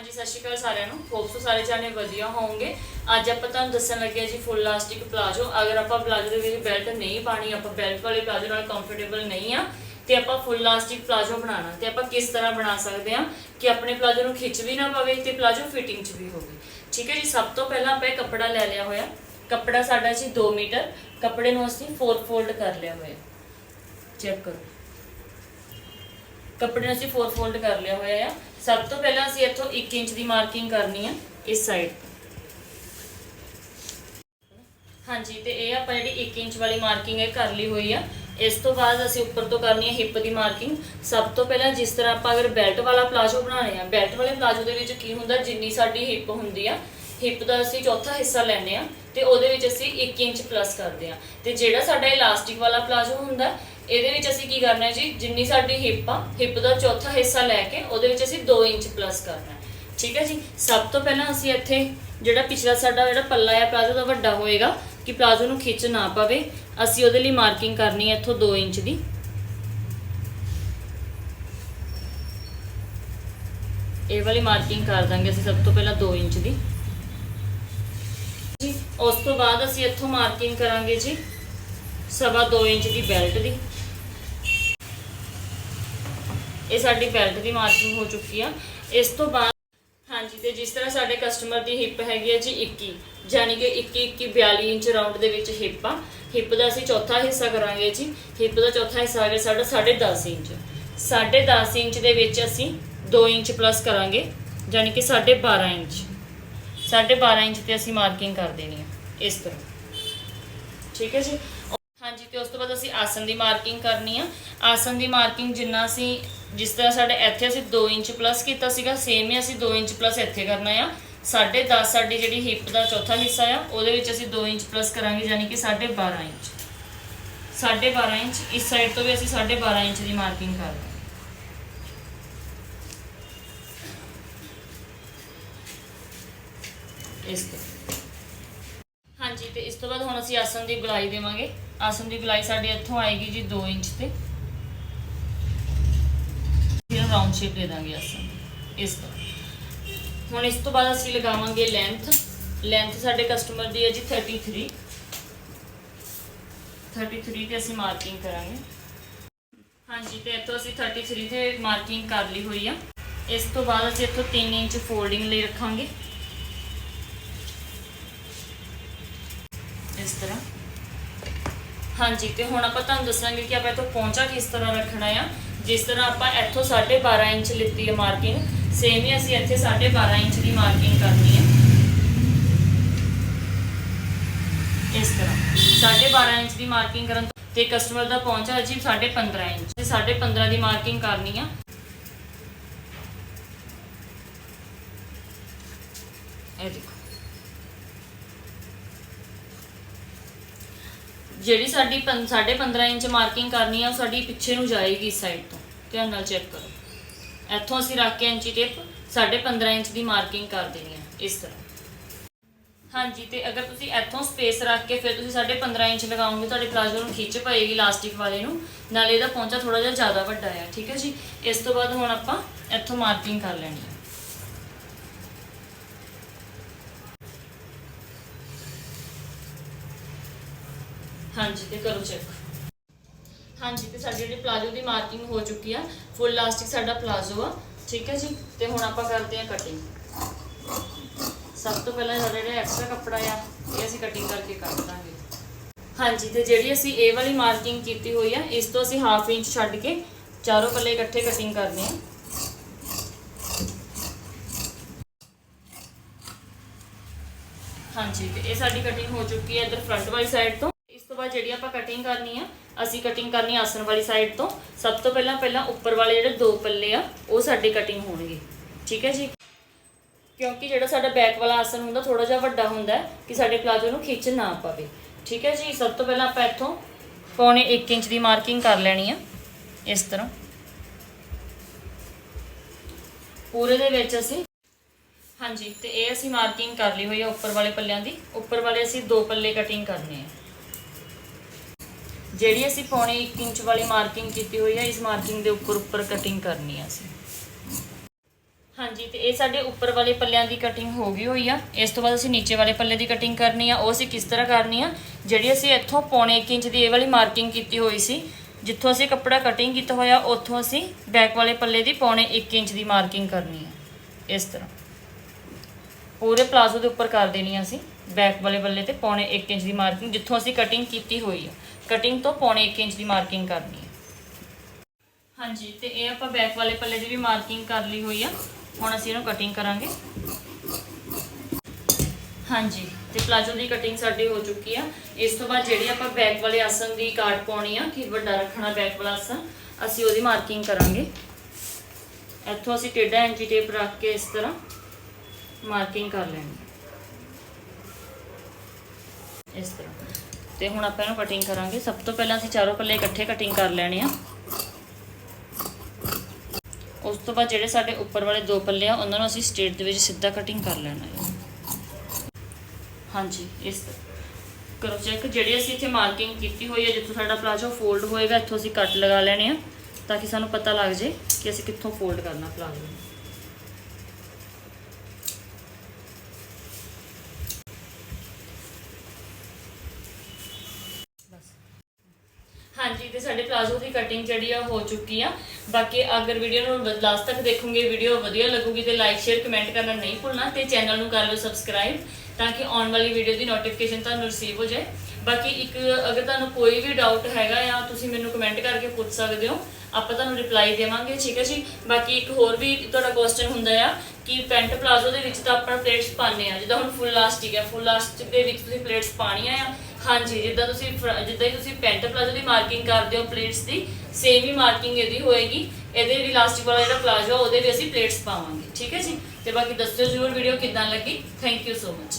ਹਾਂਜੀ, ਸਤਿ ਸ਼੍ਰੀ ਅਕਾਲ ਸਾਰਿਆਂ ਨੂੰ। ਹੋਪ ਸਾਰੇ ਜਾਣੇ ਵਧੀਆ ਹੋਵੋਗੇ। ਅੱਜ ਆਪਾਂ ਤੁਹਾਨੂੰ ਦੱਸਣ ਲੱਗੇ ਹਾਂ ਜੀ ਫੁੱਲ ਲਾਸਟਿਕ ਪਲਾਜੋ ਅਗਰ ਆਪਾਂ ਪਲਾਜੋ ਦੇ ਵਿੱਚ ਬੈਲਟ ਨਹੀਂ ਪਾਣੀ ਆਪਾਂ ਬੈਲਟ ਵਾਲੇ ਪਲਾਜੋ ਨਾਲ ਕੰਫਰਟੇਬਲ ਨਹੀਂ ਆ, ਤੇ ਆਪਾਂ ਫੁੱਲ ਲਾਸਟਿਕ ਪਲਾਜੋ ਬਣਾਉਣਾ। ਤੇ ਆਪਾਂ ਕਿਸ ਤਰ੍ਹਾਂ ਬਣਾ ਸਕਦੇ ਹਾਂ ਕਿ ਆਪਣੇ ਪਲਾਜੋ ਨੂੰ ਖਿੱਚ ਵੀ ਨਾ ਪਵੇ ਤੇ ਪਲਾਜੋ ਫਿਟਿੰਗ 'ਚ ਵੀ ਹੋਵੇ। ਠੀਕ ਹੈ ਜੀ, ਸਭ ਤੋਂ ਪਹਿਲਾਂ ਆਪਾਂ ਇਹ ਕੱਪੜਾ ਲੈ ਲਿਆ ਹੋਇਆ। ਕੱਪੜਾ ਸਾਡਾ ਜੀ 2 ਮੀਟਰ। ਕੱਪੜੇ ਨੂੰ ਅਸੀਂ 4 ਫੋਲਡ ਕਰ ਲਿਆ ਹੋਇਆ। ਚੈੱਕ ਕਰੋ। ਕੱਪੜੇ ਨੂੰ ਅਸੀਂ 4 ਫੋਲਡ ਕਰ ਲਿਆ ਹੋਇਆ ਆ। ਸਭ ਤੋਂ ਪਹਿਲਾਂ ਅਸੀਂ ਇੱਥੋਂ 1 ਇੰਚ ਦੀ ਮਾਰਕਿੰਗ ਕਰਨੀ ਆ, ਇਸ ਸਾਈਡ ਹਾਂਜੀ, ਤੇ ਇਹ ਆਪਾਂ ਜਿਹੜੀ 1 ਇੰਚ ਵਾਲੀ ਮਾਰਕਿੰਗ ਹੈ ਕਰ ਲਈ ਹੋਈ ਆ। ਇਸ ਤੋਂ ਬਾਅਦ ਅਸੀਂ ਉੱਪਰ ਤੋਂ ਕਰਨੀ ਹੈ ਹਿੱਪ ਦੀ ਮਾਰਕਿੰਗ। ਸਭ ਤੋਂ ਪਹਿਲਾਂ ਜਿਸ ਤਰ੍ਹਾਂ ਆਪਾਂ ਅਗਰ ਬੈਲਟ ਵਾਲਾ ਪਲਾਜੋ ਬਣਾਉਣੇ ਆ, ਬੈਲਟ ਵਾਲੇ ਪਲਾਜੋ ਦੇ ਵਿੱਚ ਕੀ ਹੁੰਦਾ, ਜਿੰਨੀ ਸਾਡੀ ਹਿੱਪ ਹੁੰਦੀ ਆ, ਹਿੱਪ ਦਾ ਅਸੀਂ ਚੌਥਾ ਹਿੱਸਾ ਲੈਂਦੇ ਆ, ਤੇ ਉਹਦੇ ਵਿੱਚ ਅਸੀਂ 1 ਇੰਚ ਪਲੱਸ ਕਰਦੇ ਆ। ਤੇ ਜਿਹੜਾ ਸਾਡਾ ਇਲਾਸਟਿਕ ਵਾਲਾ ਪਲਾਜੋ ਹੁੰਦਾ ਇਹਦੇ ਵਿੱਚ ਅਸੀਂ ਕੀ ਕਰਨਾ ਹੈ ਜੀ? ਜਿੰਨੀ ਸਾਡੀ ਹਿੱਪ ਆ ਹਿੱਪ ਦਾ ਚੌਥਾ ਹਿੱਸਾ ਲੈ ਕੇ ਉਹਦੇ ਵਿੱਚ ਅਸੀਂ 2 ਇੰਚ ਪਲੱਸ ਕਰਨਾ ਠੀਕ ਹੈ ਜੀ? ਸਭ ਤੋਂ ਪਹਿਲਾਂ ਅਸੀਂ ਇੱਥੇ ਜਿਹੜਾ ਪਿਛਲਾ ਸਾਡਾ ਜਿਹੜਾ ਪੱਲਾ ਆ ਪਲਾਜੋ ਦਾ ਵੱਡਾ ਹੋਏਗਾ, ਕਿ ਪਲਾਜੋ ਨੂੰ ਖਿੱਚ ਨਾ ਪਵੇ। ਅਸੀਂ ਉਹਦੇ ਲਈ ਮਾਰਕਿੰਗ ਕਰਨੀ ਹੈ ਇੱਥੋਂ 2 ਇੰਚ ਦੀ। ਇਹ ਵਾਲੀ ਮਾਰਕਿੰਗ ਕਰ ਦਾਂਗੇ ਅਸੀਂ ਸਭ ਤੋਂ ਪਹਿਲਾਂ 2 ਇੰਚ ਦੀ। ਜੀ, ਉਸ ਤੋਂ ਬਾਅਦ ਅਸੀਂ ਇੱਥੋਂ ਮਾਰਕਿੰਗ ਕਰਾਂਗੇ ਜੀ, ਸਵਾ 2 ਇੰਚ ਦੀ ਬੈਲਟ ਦੀ। ਇਹ ਸਾਡੀ ਬੈਲਟ ਦੀ ਮਾਰਕਿੰਗ ਹੋ ਚੁੱਕੀ ਆ। ਇਸ ਤੋਂ ਬਾਅਦ ਹਾਂਜੀ, ਤੇ ਜਿਸ ਤਰ੍ਹਾਂ ਸਾਡੇ ਕਸਟਮਰ ਦੀ ਹਿੱਪ ਹੈਗੀ ਹੈ ਜੀ 21 ਯਾਨੀ ਕਿ 21 21 42 ਇੰਚ ਰਾਉਂਡ ਦੇ ਵਿੱਚ ਹਿੱਪ ਆ। ਹਿੱਪ ਦਾ ਅਸੀਂ ਚੌਥਾ ਹਿੱਸਾ ਕਰਾਂਗੇ ਜੀ। ਹਿੱਪ ਦਾ ਚੌਥਾ ਹਿੱਸਾ ਆ ਗਿਆ ਸਾਡਾ 10.5 ਇੰਚ। 10.5 ਇੰਚ ਦੇ ਵਿੱਚ ਅਸੀਂ 2 ਇੰਚ ਪਲੱਸ ਕਰਾਂਗੇ ਯਾਨੀ ਕਿ 12.5 ਇੰਚ। 12.5 ਇੰਚ ਤੇ ਅਸੀਂ ਮਾਰਕਿੰਗ ਕਰ ਦੇਣੀ ਹੈ ਇਸ ਤਰ੍ਹਾਂ। ਠੀਕ ਹੈ ਜੀ? ਹਾਂਜੀ, ਤੇ ਉਸ ਤੋਂ ਬਾਅਦ ਅਸੀਂ ਆਸਨ ਦੀ ਮਾਰਕਿੰਗ ਕਰਨੀ ਆ। ਆਸਨ ਦੀ ਮਾਰਕਿੰਗ ਜਿੰਨਾ ਅਸੀਂ, ਜਿਸ ਤਰ੍ਹਾਂ ਸਾਡੇ ਇੱਥੇ ਅਸੀਂ 2 ਇੰਚ ਪਲੱਸ ਕੀਤਾ ਸੀਗਾ ਸੇਮ ਹੀ ਅਸੀਂ 2 ਇੰਚ ਪਲੱਸ ਇੱਥੇ ਕਰਨਾ ਆ। 10.5 ਸਾਡੀ ਜਿਹੜੀ ਹਿੱਪ ਦਾ ਚੌਥਾ ਹਿੱਸਾ ਆ, ਉਹਦੇ ਵਿੱਚ ਅਸੀਂ 2 ਇੰਚ ਪਲੱਸ ਕਰਾਂਗੇ, ਯਾਨੀ ਕਿ 12.5 ਇੰਚ। 12.5 ਇੰਚ, ਇਸ ਸਾਈਡ ਤੋਂ ਵੀ ਅਸੀਂ 12.5 ਇੰਚ ਦੀ ਮਾਰਕਿੰਗ ਕਰਾਂਗੇ ਇਸ ਤੋਂ। ਹਾਂਜੀ, ਤੇ ਇਸ ਤੋਂ ਬਾਅਦ ਹੁਣ ਅਸੀਂ ਆਸਨ ਦੀ ਗੁਲਾਈ ਦੇਵਾਂਗੇ। ਆਸਨ ਦੀ ਗੁਲਾਈ ਸਾਡੀ ਇੱਥੋਂ ਆਏਗੀ ਜੀ 2 ਇੰਚ ਤੇ। ਫਿਰ ਰਾਉਂਡ ਸ਼ੇਪ ਦੇ ਦਾਂਗੇ ਆਸਨ ਇਸ ਤਰ੍ਹਾਂ। ਹੁਣ ਇਸ ਤੋਂ ਬਾਅਦ ਅਸੀਂ ਲਗਾਵਾਂਗੇ ਲੈਂਥ ਲੈਂਥ ਸਾਡੇ ਕਸਟਮਰ ਦੀ ਹੈ ਜੀ 33 33 ਤੇ ਅਸੀਂ ਮਾਰਕਿੰਗ ਕਰਾਂਗੇ। ਹਾਂਜੀ, ਤੇ ਇੱਥੋਂ ਅਸੀਂ 33 ਤੇ ਮਾਰਕਿੰਗ ਕਰ ਲਈ ਹੋਈ ਆ। ਇਸ ਤੋਂ ਬਾਅਦ ਅਸੀਂ ਇੱਥੋਂ 3 ਇੰਚ ਫੋਲਡਿੰਗ ਲਈ ਰੱਖਾਂਗੇ। ਹਾਂਜੀ, ਤੇ ਹੁਣ ਆਪਾਂ ਤੁਹਾਨੂੰ ਦੱਸਾਂਗੇ ਕਿ ਆਪਾਂ ਇੱਥੋਂ ਪਹੁੰਚਾ ਕਿਸ ਤਰ੍ਹਾਂ ਰੱਖਣਾ ਆ। ਜਿਸ ਤਰ੍ਹਾਂ ਆਪਾਂ ਇੱਥੋਂ 12.5 ਇੰਚ ਲਿੱਤੀ ਹੈ ਮਾਰਕਿੰਗ ਸੇਮ ਹੀ ਅਸੀਂ ਇੱਥੇ 12.5 ਇੰਚ ਦੀ ਮਾਰਕਿੰਗ ਕਰਨੀ ਹੈ ਇਸ ਤਰ੍ਹਾਂ 12.5 ਇੰਚ ਦੀ ਮਾਰਕਿੰਗ ਕਰਨ ਤੇ ਕਸਟਮਰ ਦਾ ਪਹੁੰਚਾ ਹੈ 15.5 ਇੰਚ 15.5 ਦੀ ਮਾਰਕਿੰਗ ਕਰਨੀ ਆ ਇਹ ਦੇਖੋ ਜਿਹੜੀ ਸਾਡੀ 15.5 ਇੰਚ ਮਾਰਕਿੰਗ ਕਰਨੀ ਆ, ਉਹ ਸਾਡੀ ਪਿੱਛੇ ਨੂੰ ਜਾਏਗੀ ਇਸ ਸਾਈਡ ਤੋਂ। ਧਿਆਨ ਨਾਲ ਚੈੱਕ ਕਰੋ। ਇੱਥੋਂ ਅਸੀਂ ਰੱਖ ਕੇ ਇੰਚੀ ਟੇਪ 15.5 ਇੰਚ ਦੀ ਮਾਰਕਿੰਗ ਕਰ ਦੇਣੀ ਆ, ਇਸ ਤਰ੍ਹਾਂ। ਹਾਂਜੀ, ਤੇ ਅਗਰ ਤੁਸੀਂ ਇੱਥੋਂ ਸਪੇਸ ਰੱਖ ਕੇ ਫਿਰ ਤੁਸੀਂ 15.5 ਇੰਚ ਲਗਾਓਗੇ, ਤੁਹਾਡੇ ਪਲਾਜ਼ੋ ਨੂੰ ਖਿੱਚ ਪਏਗੀ ਇਲਾਸਟਿਕ ਵਾਲੇ ਨੂੰ, ਨਾਲ ਇਹਦਾ ਪਹੁੰਚਾ ਥੋੜਾ ਜਿਹਾ ਜ਼ਿਆਦਾ ਵੱਡਾ ਆ, ਠੀਕ ਹੈ ਜੀ? ਇਸ ਤੋਂ ਬਾਅਦ ਹੁਣ ਆਪਾਂ ਇੱਥੋਂ ਮਾਰਕਿੰਗ ਕਰ ਲੈਣੀ ਹਾਂਜੀ, ਤੇ ਕਰੋ ਚੈੱਕ ਹਾਂਜੀ, ਤੇ ਸਾਡੀ ਜਿਹੜੀ ਪਲਾਜ਼ੋ ਦੀ ਮਾਰਕਿੰਗ ਹੋ ਚੁੱਕੀ ਆ ਫੁੱਲ ਲਾਸਟਿਕ ਸਾਡਾ ਪਲਾਜ਼ੋ ਆ, ਠੀਕ ਹੈ ਜੀ? ਤੇ ਹੁਣ ਆਪਾਂ ਕਰਦੇ ਆ ਕਟਿੰਗ ਸਭ ਤੋਂ ਪਹਿਲਾਂ ਸਾਡਾ ਜਿਹੜਾ ਐਕਸਟਰਾ ਕੱਪੜਾ ਆ, ਇਹ ਅਸੀਂ ਕਟਿੰਗ ਕਰਕੇ ਕੱਟ ਦਾਂਗੇ। ਹਾਂਜੀ, ਤੇ ਜਿਹੜੀ ਅਸੀਂ ਇਹ ਵਾਲੀ ਮਾਰਕਿੰਗ ਕੀਤੀ ਹੋਈ ਆ, ਇਸ ਤੋਂ ਅਸੀਂ ਹਾਫ ਇੰਚ ਛੱਡ ਕੇ ਚਾਰੋਂ ਪੱਲੇ ਇਕੱਠੇ ਕਟਿੰਗ ਕਰਦੇ ਆ ਹਾਂਜੀ, ਤੇ ਇਹ ਸਾਡੀ ਕਟਿੰਗ ਹੋ ਚੁੱਕੀ ਹੈ ਇਧਰ ਫਰੰਟ ਵਾਲੀ ਸਾਈਡ ਤੋਂ। ਬਾਅਦ ਜਿਹੜੀ ਆਪਾਂ ਕਟਿੰਗ ਕਰਨੀ ਆ, ਅਸੀਂ ਕਟਿੰਗ ਕਰਨੀ ਆ ਆਸਨ ਵਾਲੀ ਸਾਈਡ ਤੋਂ। ਸਭ ਤੋਂ ਪਹਿਲਾਂ ਪਹਿਲਾਂ ਉੱਪਰ ਵਾਲੇ ਜਿਹੜੇ ਦੋ ਪੱਲੇ ਆ, ਉਹ ਸਾਡੇ ਕਟਿੰਗ ਹੋਣਗੇ। ਠੀਕ ਹੈ ਜੀ? ਕਿਉਂਕਿ ਜਿਹੜਾ ਸਾਡਾ ਬੈਕ ਵਾਲਾ ਆਸਨ ਹੁੰਦਾ ਥੋੜਾ ਜਿਹਾ ਵੱਡਾ ਹੁੰਦਾ ਕਿ ਸਾਡੇ ਪਲਾਜੋ ਨੂੰ ਖਿੱਚ ਨਾ ਪਾਵੇ। ਠੀਕ ਹੈ ਜੀ? ਸਭ ਤੋਂ ਪਹਿਲਾਂ ਆਪਾਂ ਇੱਥੋਂ ਪੌਣੇ 1 ਇੰਚ ਦੀ ਮਾਰਕਿੰਗ ਕਰ ਲੈਣੀ ਆ, ਇਸ ਤਰ੍ਹਾਂ। ਪੂਰੇ ਦੇ ਵਿੱਚ ਅਸੀਂ ਹਾਂਜੀ, ਤੇ ਇਹ ਅਸੀਂ ਮਾਰਕਿੰਗ ਕਰ ਲਈ ਹੋਈ ਹੈ ਉੱਪਰ ਵਾਲੇ ਪੱਲਿਆਂ ਦੀ। ਉੱਪਰ ਵਾਲੇ ਅਸੀਂ ਦੋ ਪੱਲੇ ਕਟਿੰਗ ਕਰਨੇ ਆ। ਜਿਹੜੀ ਅਸੀਂ ਪੌਣੇ 1 ਇੰਚ ਵਾਲੀ ਮਾਰਕਿੰਗ ਕੀਤੀ ਹੋਈ ਹੈ ਇਸ ਮਾਰਕਿੰਗ ਦੇ ਉੱਪਰ ਉੱਪਰ ਕਟਿੰਗ ਕਰਨੀ ਹੈ ਅਸੀਂ। ਹਾਂਜੀ, ਤੇ ਇਹ ਸਾਡੇ ਉੱਪਰ ਵਾਲੇ ਪੱਲਿਆਂ ਦੀ ਕਟਿੰਗ ਹੋ ਗਈ ਹੋਈ ਆ। ਇਸ ਤੋਂ ਬਾਅਦ ਅਸੀਂ ਨੀਚੇ ਵਾਲੇ ਪੱਲੇ ਦੀ ਕਟਿੰਗ ਕਰਨੀ ਆ। ਉਹ ਅਸੀਂ ਕਿਸ ਤਰ੍ਹਾਂ ਕਰਨੀ ਆ? ਜਿਹੜੀ ਅਸੀਂ ਇੱਥੋਂ ਪੌਣੇ 1 ਇੰਚ ਦੀ ਇਹ ਵਾਲੀ ਮਾਰਕਿੰਗ ਕੀਤੀ ਹੋਈ ਸੀ, ਜਿੱਥੋਂ ਅਸੀਂ ਕੱਪੜਾ ਕਟਿੰਗ ਕੀਤਾ ਹੋਇਆ, ਉੱਥੋਂ ਅਸੀਂ ਬੈਕ ਵਾਲੇ ਪੱਲੇ ਦੀ ਪੌਣੇ 1 ਇੰਚ ਦੀ ਮਾਰਕਿੰਗ ਕਰਨੀ ਆ। ਇਸ ਤਰ੍ਹਾਂ। ਪੂਰੇ ਪਲਾਜ਼ੋ ਦੇ ਉੱਪਰ ਕਰ ਦੇਣੀ ਆ ਅਸੀਂ ਬੈਕ ਵਾਲੇ ਪੱਲੇ ਤੇ ਪੌਣੇ 1 ਇੰਚ ਦੀ ਮਾਰਕਿੰਗ, ਜਿੱਥੋਂ ਅਸੀਂ ਕਟਿੰਗ ਕੀਤੀ ਹੋਈ ਆ। ਕਟਿੰਗ ਤੋਂ ਪੌਣੇ 1 ਇੰਚ ਦੀ ਮਾਰਕਿੰਗ ਕਰਨੀ ਹੈ। ਹਾਂਜੀ, ਤੇ ਇਹ ਆਪਾਂ ਬੈਕ ਵਾਲੇ ਪੱਲੇ ਦੀ ਵੀ ਮਾਰਕਿੰਗ ਕਰ ਲਈ ਹੋਈ ਆ। ਹੁਣ ਅਸੀਂ ਇਹਨੂੰ ਕਟਿੰਗ ਕਰਾਂਗੇ। ਹਾਂਜੀ, ਤੇ ਪਲਾਜੋ ਦੀ ਕਟਿੰਗ ਸਾਡੀ ਹੋ ਚੁੱਕੀ ਆ। ਇਸ ਤੋਂ ਬਾਅਦ ਜਿਹੜੀ ਆਪਾਂ ਬੈਕ ਵਾਲੇ ਆਸਨ ਦੀ ਕਾਟ ਪਾਉਣੀ ਆ, ਕਿ ਵੱਡਾ ਰੱਖਣਾ ਬੈਕ ਵਾਲਾ ਆਸਨ ਅਸੀਂ ਉਹਦੀ ਮਾਰਕਿੰਗ ਕਰਾਂਗੇ। ਇੱਥੋਂ ਅਸੀਂ ਟੇਢਾ ਐਂਟੀ ਟੇਪ ਰੱਖ ਕੇ ਇਸ ਤਰ੍ਹਾਂ ਮਾਰਕਿੰਗ ਕਰ ਲੈਣੀ ਇਸ ਤਰ੍ਹਾਂ। ਤੇ ਹੁਣ ਆਪਾਂ ਇਹਨੂੰ ਕਟਿੰਗ ਕਰਾਂਗੇ। ਸਭ ਤੋਂ ਪਹਿਲਾਂ ਅਸੀਂ ਚਾਰੋਂ ਪੱਲੇ ਇਕੱਠੇ ਕਟਿੰਗ ਕਰ ਲੈਣੇ ਆ। ਉਸ ਤੋਂ ਬਾਅਦ ਜਿਹੜੇ ਸਾਡੇ ਉੱਪਰ ਵਾਲੇ ਦੋ ਪੱਲੇ ਆ, ਉਹਨਾਂ ਨੂੰ ਅਸੀਂ ਸਟੇਟ ਦੇ ਵਿੱਚ ਸਿੱਧਾ ਕਟਿੰਗ ਕਰ ਲੈਣਾ ਹੈ। ਹਾਂਜੀ, ਇਸ ਕਰੋ ਚੈੱਕ ਜਿਹੜੀ ਅਸੀਂ ਇੱਥੇ ਮਾਰਕਿੰਗ ਕੀਤੀ ਹੋਈ ਹੈ, ਜਿੱਥੋਂ ਸਾਡਾ ਪਲਾਜੋ ਫੋਲਡ ਹੋਏਗਾ, ਇੱਥੋਂ ਅਸੀਂ ਕੱਟ ਲਗਾ ਲੈਣੇ ਆ, ਤਾਂ ਕਿ ਸਾਨੂੰ ਪਤਾ ਲੱਗ ਜੇ ਕਿ ਅਸੀਂ ਕਿੱਥੋਂ ਫੋਲਡ ਕਰਨਾ ਪਲਾਜੋ ਨੂੰ ਬਸ ਹਾਂਜੀ ਤੇ ਸਾਡੇ ਪਲਾਜ਼ੋ ਦੀ ਕਟਿੰਗ ਜਿਹੜੀ ਆ ਹੋ ਚੁੱਕੀ ਆ। ਬਾਕੀ ਅਗਰ ਵੀਡੀਓ ਨੂੰ ਲਾਸਟ ਤੱਕ ਦੇਖੋਗੇ ਵੀਡੀਓ ਵਧੀਆ ਲੱਗੂਗੀ ਤੇ ਲਾਈਕ ਸ਼ੇਅਰ ਕਮੈਂਟ ਕਰਨਾ ਨਹੀਂ ਭੁੱਲਣਾ ਤੇ ਚੈਨਲ ਨੂੰ ਕਰ ਲਓ ਸਬਸਕ੍ਰਾਈਬ ਤਾਂ ਕਿ ਆਉਣ ਵਾਲੀ ਵੀਡੀਓ ਦੀ ਨੋਟੀਫਿਕੇਸ਼ਨ ਤੁਹਾਨੂੰ ਰਿਸੀਵ ਹੋ ਜਾਏ। ਬਾਕੀ ਇੱਕ ਅਗਰ ਤੁਹਾਨੂੰ ਕੋਈ ਵੀ ਡਾਊਟ ਹੈਗਾ ਆ, ਤੁਸੀਂ ਮੈਨੂੰ ਕਮੈਂਟ ਕਰਕੇ ਪੁੱਛ ਸਕਦੇ ਹੋ। ਆਪਾਂ ਤੁਹਾਨੂੰ ਰਿਪਲਾਈ ਦੇਵਾਂਗੇ, ਠੀਕ ਹੈ ਜੀ? ਬਾਕੀ ਇੱਕ ਹੋਰ ਵੀ ਤੁਹਾਡਾ ਕੁਐਸਚਨ ਹੁੰਦਾ ਆ ਕਿ ਪੈਂਟ ਪਲਾਜ਼ੋ ਦੇ ਵਿੱਚ ਤਾਂ ਆਪਾਂ ਪਲੇਟਸ ਪਾਉਂਦੇ ਆ। ਜਿੱਦਾਂ ਹੁਣ ਫੁੱਲ ਲਾਸਟਿਕ ਹੈ ਫੁੱਲ ਲਾਸਟਿਕ ਦੇ ਵਿੱਚ ਤੁਸੀਂ ਪਲੇਟਸ ਪਾਣੀਆਂ ਆ। ਹਾਂਜੀ, ਜਿੱਦਾਂ ਤੁਸੀਂ ਫਰ- ਜਿੱਦਾਂ ਹੀ ਤੁਸੀਂ ਪੈਂਟ ਪਲਾਜ਼ੋ ਦੀ ਮਾਰਕਿੰਗ ਕਰਦੇ ਹੋ ਪਲੇਟਸ ਦੀ ਸੇਮ ਹੀ ਮਾਰਕਿੰਗ ਇਹਦੀ ਹੋਏਗੀ। ਇਹਦੇ ਵੀ ਇਲਾਸਟਿਕ ਵਾਲਾ ਜਿਹੜਾ ਪਲਾਜ਼ੋ ਆ ਉਹਦੇ ਵੀ ਅਸੀਂ ਪਲੇਟਸ ਪਾਵਾਂਗੇ। ਠੀਕ ਹੈ ਜੀ? ਤੇ ਬਾਕੀ ਦੱਸਿਓ ਜ਼ਰੂਰ ਵੀਡੀਓ ਕਿੱਦਾਂ ਲੱਗੀ। Thank you so much